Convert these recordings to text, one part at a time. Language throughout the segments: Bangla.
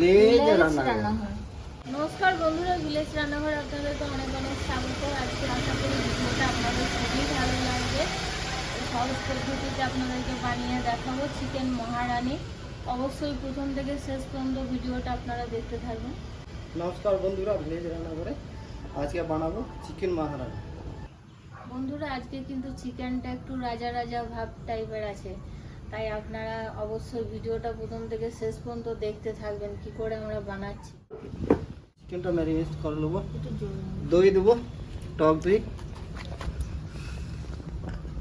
লেজ রান্না রান্নাঘর। নমস্কার বন্ধুরা ভিলেজ রান্নাঘর আপনাদেরকে অনেক অনেক স্বাগত। আজকে আশা করি ভিডিওটা আপনাদের খুবই ভালো লাগবে। সহজ পদ্ধতিতে আপনাদেরকে বানিয়ে দেখাবো চিকেন মহারানি। অবশ্যই প্রথম থেকে শেষ পর্যন্ত ভিডিওটা আপনারা দেখতে থাকবেন নমস্কার বন্ধুরা ভিলেজ রান্না করে আজকে বানাবো চিকেন মাহারানি। বন্ধুরা আজকে কিন্তু চিকেনটা একটু রাজা রাজা ভাব টাইপের আছে। তাই আপনারা অবশ্যই ভিডিওটা প্রথম থেকে শেষ পর্যন্ত দেখতে থাকবেন কি করে আমরা বানাচ্ছি। চিকেনটা ম্যারিনেট করে নেব। দই দেবো টক দই।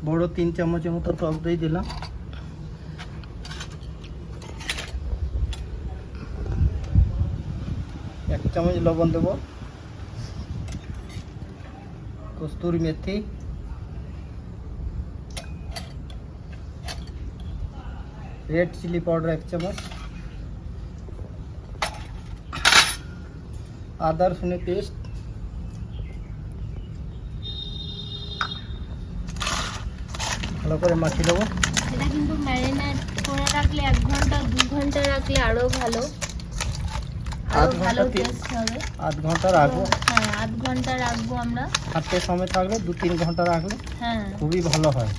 বড় তিন চামচের মতো টক দই দিলাম। এক চামচ লবণ দেবো। কস্তুরি মেথি। রেড চিলি পাউডার এক চামচ। আদা রসুনের পেস্ট ভালো করে মাখিয়ে দেবো এটা কিন্তু ম্যারিনেট করে রাখলে এক ঘণ্টা দু ঘণ্টা রাখলে আরও ভালো। আধ ঘণ্টা ভালো টেস্ট হবে। আধ ঘণ্টা রাখব। হ্যাঁ আধ ঘণ্টা রাখব আমরা। হাতে সময় থাকলে দু তিন ঘণ্টা রাখলে হ্যাঁ। খুবই ভালো হয়।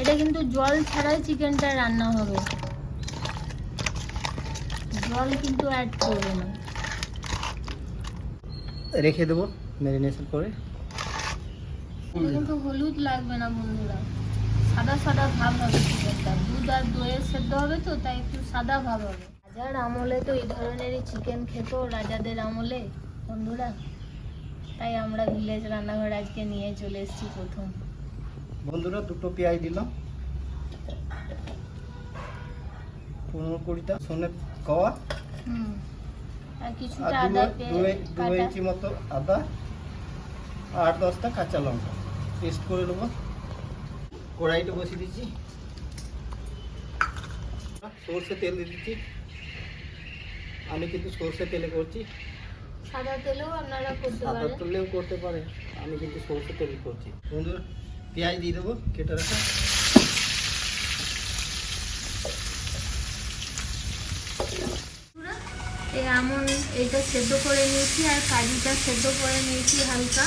এটা কিন্তু জল ছাড়াই চিকেনটা রান্না হবে। জল কিন্তু অ্যাড করবে না। রেখে দেবো ম্যারিনেশন করে। কিন্তু হলুদ লাগবে না বন্ধুরা। সাদা সাদা ভাব হবে চিকেনটা। দুধ আর দইয়ের সেদ্ধ হবে তো তাই একটু সাদা ভাব হবে। রাজার আমলে তো এই ধরনেরই চিকেন খেত রাজাদের আমলে বন্ধুরা। তাই আমরা ভিলেজ রান্নাঘর আজকে নিয়ে চলে এসেছি প্রথম। বন্ধুরা দুটো পেঁয়াজ দিলাম। পনেরো কুড়িটা সোনের কওয়া। দু ইঞ্চি মতো আদা আট দশটা কাঁচা লঙ্কা। পেস্ট করে নেব। কড়াইটা বসিয়ে দিচ্ছি। সর্ষে তেল দিয়ে দিচ্ছি। আমি কিন্তু সর্ষে তেলে করছি। সাদা তেলেও আপনারা করতে সাদা তেলেও করতে পারে আমি কিন্তু সর্ষে তেল করছি। বন্ধুরা পেঁয়াজ দিয়ে দেবো কেটে রাখা। এই আমন এটা সেদ্ধ করে নিয়েছি আর কাজুটা সেদ্ধ করে নিয়েছি হালকা।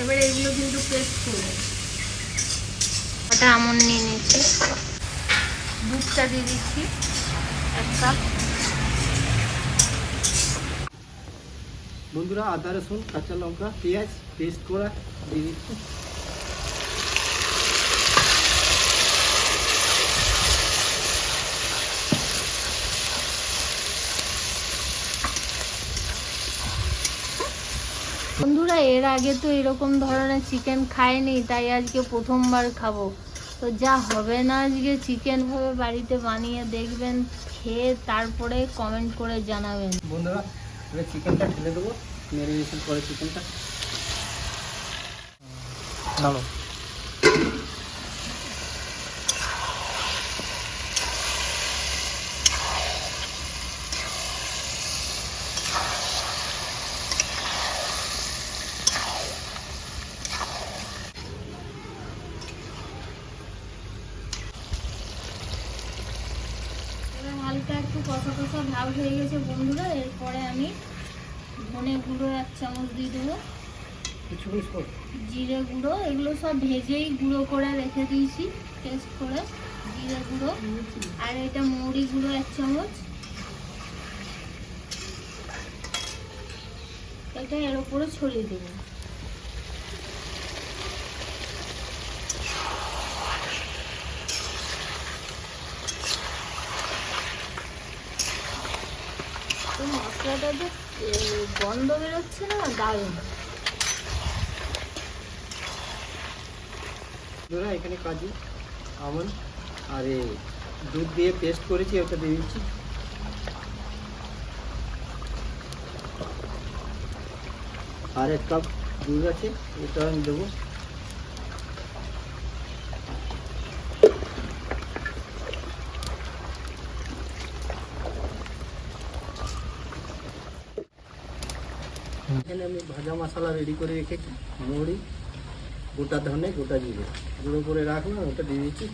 এবারে এগুলো কিন্তু পেস্ট করব। ওটা আমন নিয়ে নিয়েছি। দুধটা দিয়ে দিচ্ছি এক কাপ। বন্ধুরা আদা রসুন কাঁচা লঙ্কা পেঁয়াজ পেস্ট করা দিয়ে দিচ্ছি। বন্ধুরা এর আগে তো এরকম ধরনের চিকেন খাইনি তাই আজকে প্রথমবার খাব। তো যা হবে না আজকে চিকেন ভাবে বাড়িতে বানিয়ে দেখবেন খেয়ে তারপরে কমেন্ট করে জানাবেন। বন্ধুরা এবার চিকেনটা ঢেলে দেবো ম্যারিনেশন করে চিকেনটা এবার একটু কষা কষা ভাব হয়ে গেছে বন্ধুরা এরপরে আমি ধনে গুঁড়ো এক চামচ দিয়ে দেবো। জিরে গুঁড়ো এগুলো সব ভেজেই গুঁড়ো করে রেখে দিয়েছি টেস্ট করে জিরে গুঁড়ো। আর এটা মৌরি গুঁড়ো এক চামচ। এটা এর উপরে ছড়িয়ে দেবো তো মশলাটা যে গন্ধ বেরোচ্ছে না, দারুণ। এখানে কাজু, আমন, আর দুধ দিয়ে পেস্ট করেছি, ওটা দিয়ে দিচ্ছি। আর এক কাপ দুধ আছে, এটা আমি দেবো। এখানে আমি ভাজা মশলা রেডি করে রেখেছি, মুড়ি, গোটা ধনে, গোটা জিরে। গুঁড়ো করে রাখলাম, ওটা দিয়ে দিচ্ছি।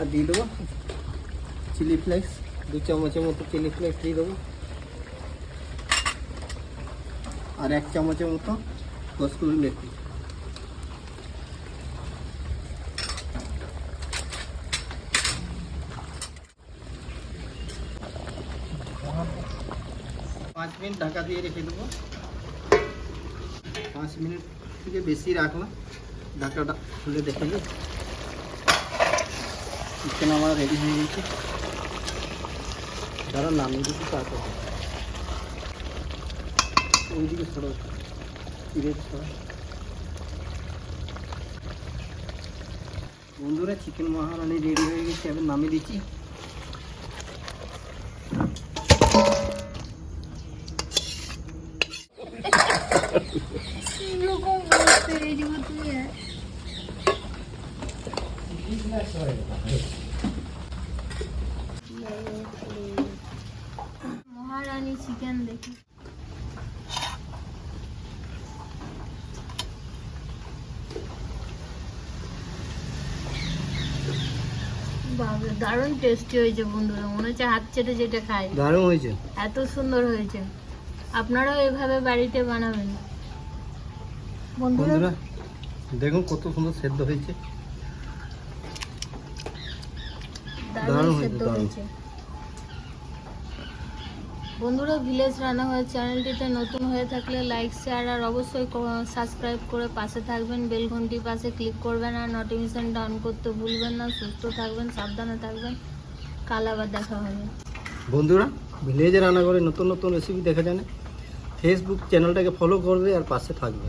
আর দিয়ে দেবো চিলি ফ্লেক্স দু চামচের মতো চিলি ফ্লেক্স দিয়ে দেবো। আর এক চামচের মতো কস্তুরি মেথি। পাঁচ মিনিট ঢাকা দিয়ে রেখে দেবো। পাঁচ মিনিট থেকে বেশি রাখলাম। ঢাকাটা খুলে দেখে নিই। চিকেন আমার রেডি হয়ে গেছে। যারা নামিয়ে দিচ্ছি, তারপর ওইদিকে বন্ধুরা, চিকেন মহারানি রেডি হয়ে গেছে, এবার নামিয়ে দিচ্ছি এরকম বলতে এই যে তুমি মহারানী চিকেন দেখি। দারুণ টেস্টি হয়েছে বন্ধুরা। মনে হচ্ছে হাত চেটে যেটা খাই। দারুণ হয়েছে। এত সুন্দর হয়েছে। আপনারাও এভাবে বাড়িতে বানাবেন। বন্ধুরা দেখুন কত সুন্দর সেদ্ধ হয়েছে। দারুণ দারুণ সেদ্ধ হয়েছে বন্ধুরা ভিলেজ রান্নাঘর চ্যানেলটিতে নতুন হয়ে থাকলে লাইক শেয়ার আর অবশ্যই সাবস্ক্রাইব করে পাশে থাকবেন। বেল ঘন্টি পাশে ক্লিক করবেন আর নোটিফিকেশনটা অন করতে ভুলবেন না। সুস্থ থাকবেন সাবধানে থাকবেন। কাল আবার দেখা হবে। বন্ধুরা ভিলেজে রান্না করে নতুন নতুন রেসিপি দেখা জানে। ফেসবুক চ্যানেলটাকে ফলো করবে আর পাশে থাকবে।